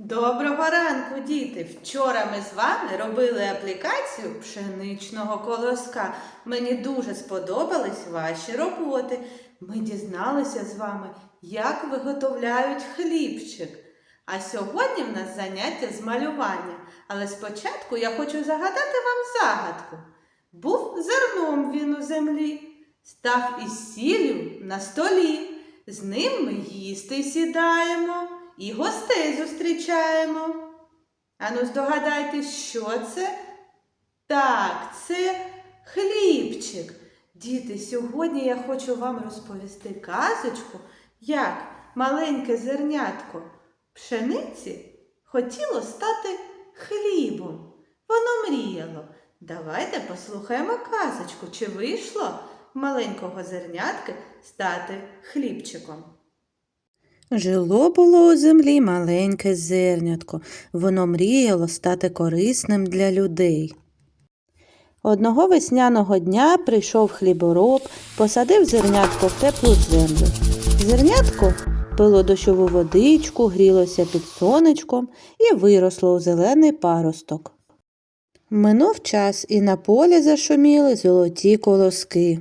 Доброго ранку, діти! Вчора ми з вами робили аплікацію пшеничного колоска. Мені дуже сподобались ваші роботи. Ми дізналися з вами, як виготовляють хлібчик. А сьогодні в нас заняття з малювання. Але спочатку я хочу загадати вам загадку. Був зерном він у землі, став із сіллю на столі. З ним ми їсти сідаємо і гостей зустрічаємо. Ану, здогадайтесь, що це? Так, це хлібчик. Діти, сьогодні я хочу вам розповісти казочку, як маленьке зернятко пшениці хотіло стати хлібом. Воно мріяло. Давайте послухаємо казочку, чи вийшло маленького зернятки стати хлібчиком. Жило було у землі маленьке зернятко. Воно мріяло стати корисним для людей. Одного весняного дня прийшов хлібороб, посадив зернятко в теплу землю. Зернятко пило дощову водичку, грілося під сонечком і виросло у зелений паросток. Минув час, і на полі зашуміли золоті колоски.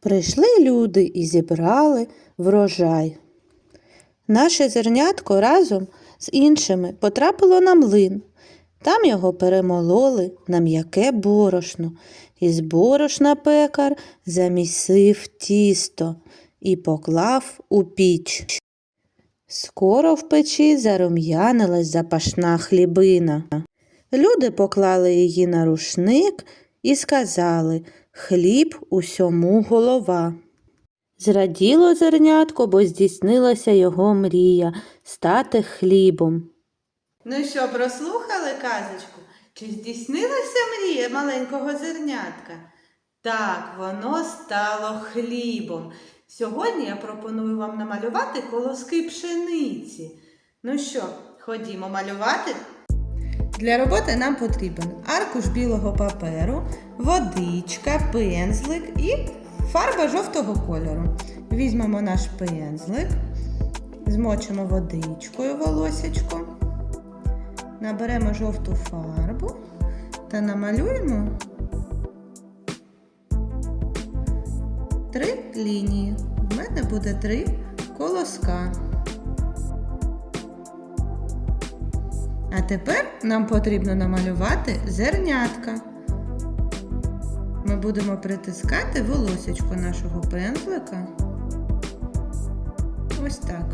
Прийшли люди і зібрали врожай. Наше зернятко разом з іншими потрапило на млин. Там його перемололи на м'яке борошно. Із борошна пекар замісив тісто і поклав у піч. Скоро в печі зарум'янилась запашна хлібина. Люди поклали її на рушник і сказали хліб усьому голова. Зраділо зернятко, бо здійснилася його мрія стати хлібом. Ну що, прослухали казочку? Чи здійснилася мрія маленького зернятка? Так, воно стало хлібом. Сьогодні я пропоную вам намалювати колоски пшениці. Ну що, ходімо малювати? Для роботи нам потрібен аркуш білого паперу, водичка, пензлик і фарба жовтого кольору. Візьмемо наш пензлик, змочимо водичкою волосячко. Наберемо жовту фарбу та намалюємо три лінії. У мене буде три колоска. А тепер нам потрібно намалювати зернятка. Ми будемо притискати волосечко нашого пензлика. Ось так.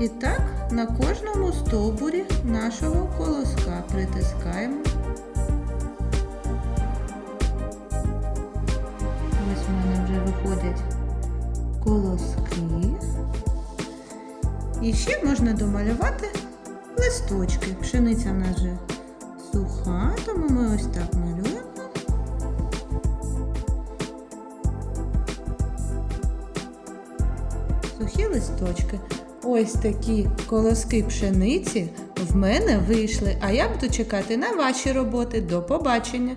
І так на кожному стовбурі нашого колоска притискаємо. Ось у мене вже виходять колоски. І ще можна домалювати листочки. Пшениця в нас вже суха, тому ми ось так малюємо. Сухі листочки. Ось такі колоски пшениці в мене вийшли, а я буду чекати на ваші роботи. До побачення!